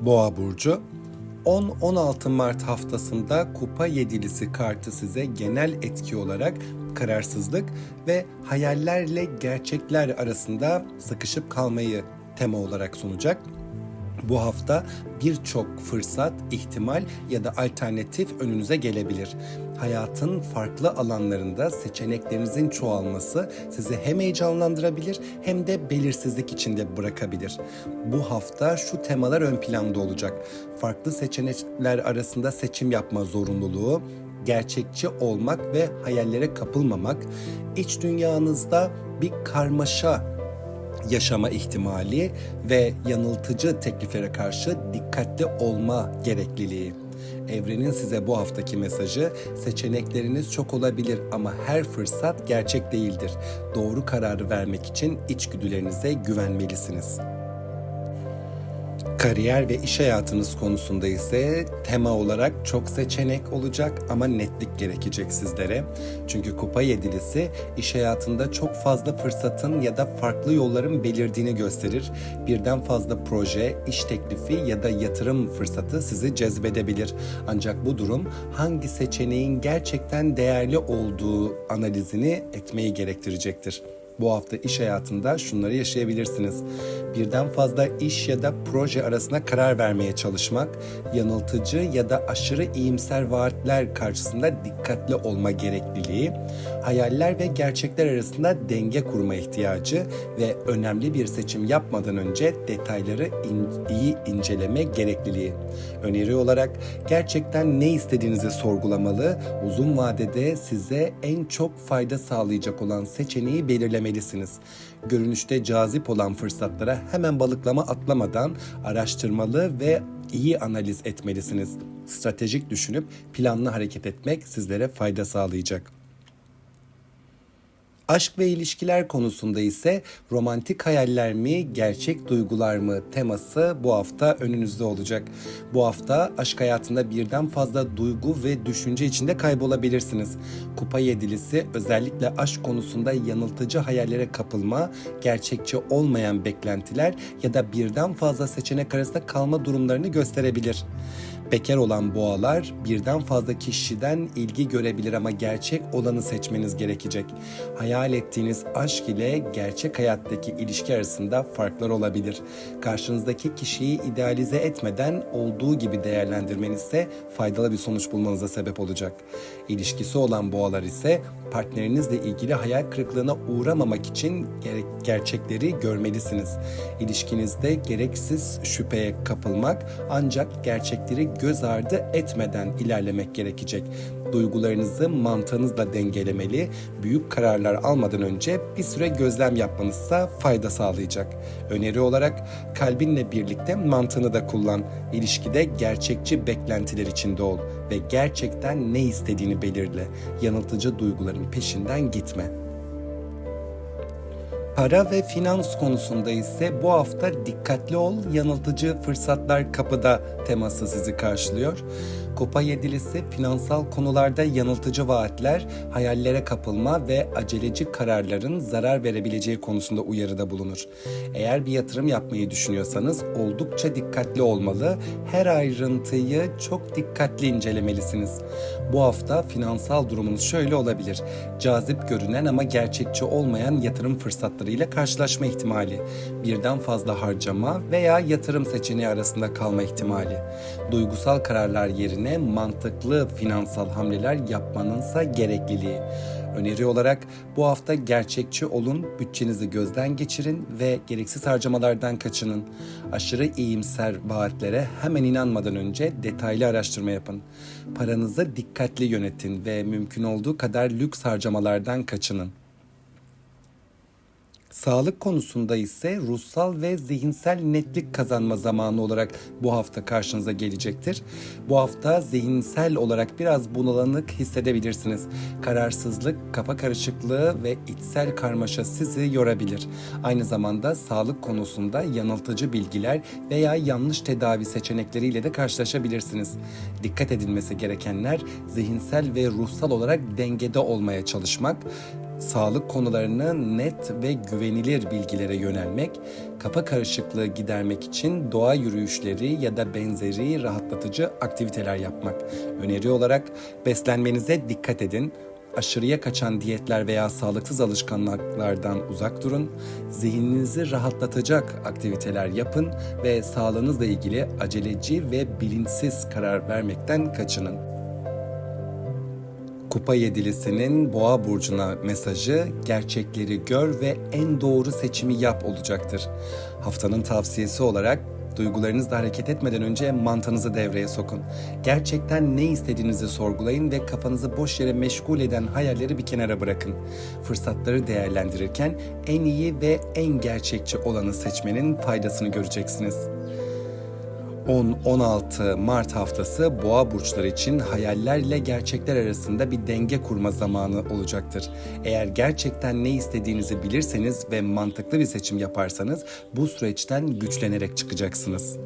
Boğa burcu 10-16 Mart haftasında Kupa Yedilisi kartı size genel etki olarak kararsızlık ve hayallerle gerçekler arasında sıkışıp kalmayı tema olarak sunacak. Bu hafta birçok fırsat, ihtimal ya da alternatif önünüze gelebilir. Hayatın farklı alanlarında seçeneklerinizin çoğalması sizi hem heyecanlandırabilir hem de belirsizlik içinde bırakabilir. Bu hafta şu temalar ön planda olacak. Farklı seçenekler arasında seçim yapma zorunluluğu, gerçekçi olmak ve hayallere kapılmamak, iç dünyanızda bir karmaşa yaşama ihtimali ve yanıltıcı tekliflere karşı dikkatli olma gerekliliği. Evrenin size bu haftaki mesajı seçenekleriniz çok olabilir ama her fırsat gerçek değildir. Doğru kararı vermek için içgüdülerinize güvenmelisiniz. Kariyer ve iş hayatınız konusunda ise tema olarak çok seçenek olacak ama netlik gerekecek sizlere. Çünkü kupa yedilisi iş hayatında çok fazla fırsatın ya da farklı yolların belirdiğini gösterir. Birden fazla proje, iş teklifi ya da yatırım fırsatı sizi cezbedebilir. Ancak bu durum hangi seçeneğin gerçekten değerli olduğu analizini etmeyi gerektirecektir. Bu hafta iş hayatında şunları yaşayabilirsiniz. Birden fazla iş ya da proje arasında karar vermeye çalışmak, yanıltıcı ya da aşırı iyimser vaatler karşısında dikkatli olma gerekliliği, hayaller ve gerçekler arasında denge kurma ihtiyacı ve önemli bir seçim yapmadan önce detayları in- iyi inceleme gerekliliği. Öneri olarak gerçekten ne istediğinizi sorgulamalı, uzun vadede size en çok fayda sağlayacak olan seçeneği belirlemelisiniz. Görünüşte cazip olan fırsatlara hemen balıklama atlamadan araştırmalı ve iyi analiz etmelisiniz. Stratejik düşünüp planlı hareket etmek sizlere fayda sağlayacak. Aşk ve ilişkiler konusunda ise romantik hayaller mi, gerçek duygular mı teması bu hafta önünüzde olacak. Bu hafta aşk hayatında birden fazla duygu ve düşünce içinde kaybolabilirsiniz. Kupa yedilisi özellikle aşk konusunda yanıltıcı hayallere kapılma, gerçekçi olmayan beklentiler ya da birden fazla seçenek arasında kalma durumlarını gösterebilir. Bekar olan boğalar birden fazla kişiden ilgi görebilir ama gerçek olanı seçmeniz gerekecek. Hayal ettiğiniz aşk ile gerçek hayattaki ilişki arasında farklar olabilir. Karşınızdaki kişiyi idealize etmeden olduğu gibi değerlendirmeniz ise faydalı bir sonuç bulmanıza sebep olacak. İlişkisi olan boğalar ise partnerinizle ilgili hayal kırıklığına uğramamak için gerçekleri görmelisiniz. İlişkinizde gereksiz şüpheye kapılmak ancak gerçekleri göz ardı etmeden ilerlemek gerekecek. Duygularınızı mantığınızla dengelemeli, büyük kararlar almadan önce bir süre gözlem yapmanızsa fayda sağlayacak. Öneri olarak kalbinle birlikte mantığını da kullan. İlişkide gerçekçi beklentiler içinde ol ve gerçekten ne istediğini belirle. Yanıltıcı duyguların peşinden gitme. Para ve finans konusunda ise bu hafta dikkatli ol, yanıltıcı fırsatlar kapıda teması sizi karşılıyor. Kupa yedilisi finansal konularda yanıltıcı vaatler, hayallere kapılma ve aceleci kararların zarar verebileceği konusunda uyarıda bulunur. Eğer bir yatırım yapmayı düşünüyorsanız oldukça dikkatli olmalı, her ayrıntıyı çok dikkatli incelemelisiniz. Bu hafta finansal durumunuz şöyle olabilir. Cazip görünen ama gerçekçi olmayan yatırım fırsatlarıyla karşılaşma ihtimali, birden fazla harcama veya yatırım seçeneği arasında kalma ihtimali, duygusal kararlar yerine mantıklı finansal hamleler yapmanınsa gerekliliği. Öneri olarak bu hafta gerçekçi olun, bütçenizi gözden geçirin ve gereksiz harcamalardan kaçının. Aşırı iyimser vaatlere hemen inanmadan önce detaylı araştırma yapın. Paranızı dikkatli yönetin ve mümkün olduğu kadar lüks harcamalardan kaçının. Sağlık konusunda ise ruhsal ve zihinsel netlik kazanma zamanı olarak bu hafta karşınıza gelecektir. Bu hafta zihinsel olarak biraz bunalanık hissedebilirsiniz. Kararsızlık, kafa karışıklığı ve içsel karmaşa sizi yorabilir. Aynı zamanda sağlık konusunda yanıltıcı bilgiler veya yanlış tedavi seçenekleriyle de karşılaşabilirsiniz. Dikkat edilmesi gerekenler zihinsel ve ruhsal olarak dengede olmaya çalışmak, sağlık konularını net ve güvenilir bilgilere yönelmek, kafa karışıklığı gidermek için doğa yürüyüşleri ya da benzeri rahatlatıcı aktiviteler yapmak. Öneri olarak beslenmenize dikkat edin. Aşırıya kaçan diyetler veya sağlıksız alışkanlıklardan uzak durun. Zihninizi rahatlatacak aktiviteler yapın ve sağlığınızla ilgili aceleci ve bilinçsiz karar vermekten kaçının. Kupa yedilisinin boğa burcuna mesajı gerçekleri gör ve en doğru seçimi yap olacaktır. Haftanın tavsiyesi olarak duygularınızla hareket etmeden önce mantığınızı devreye sokun. Gerçekten ne istediğinizi sorgulayın ve kafanızı boş yere meşgul eden hayalleri bir kenara bırakın. Fırsatları değerlendirirken en iyi ve en gerçekçi olanı seçmenin faydasını göreceksiniz. 10-16 Mart haftası boğa burçları için hayallerle gerçekler arasında bir denge kurma zamanı olacaktır. Eğer gerçekten ne istediğinizi bilirseniz ve mantıklı bir seçim yaparsanız bu süreçten güçlenerek çıkacaksınız.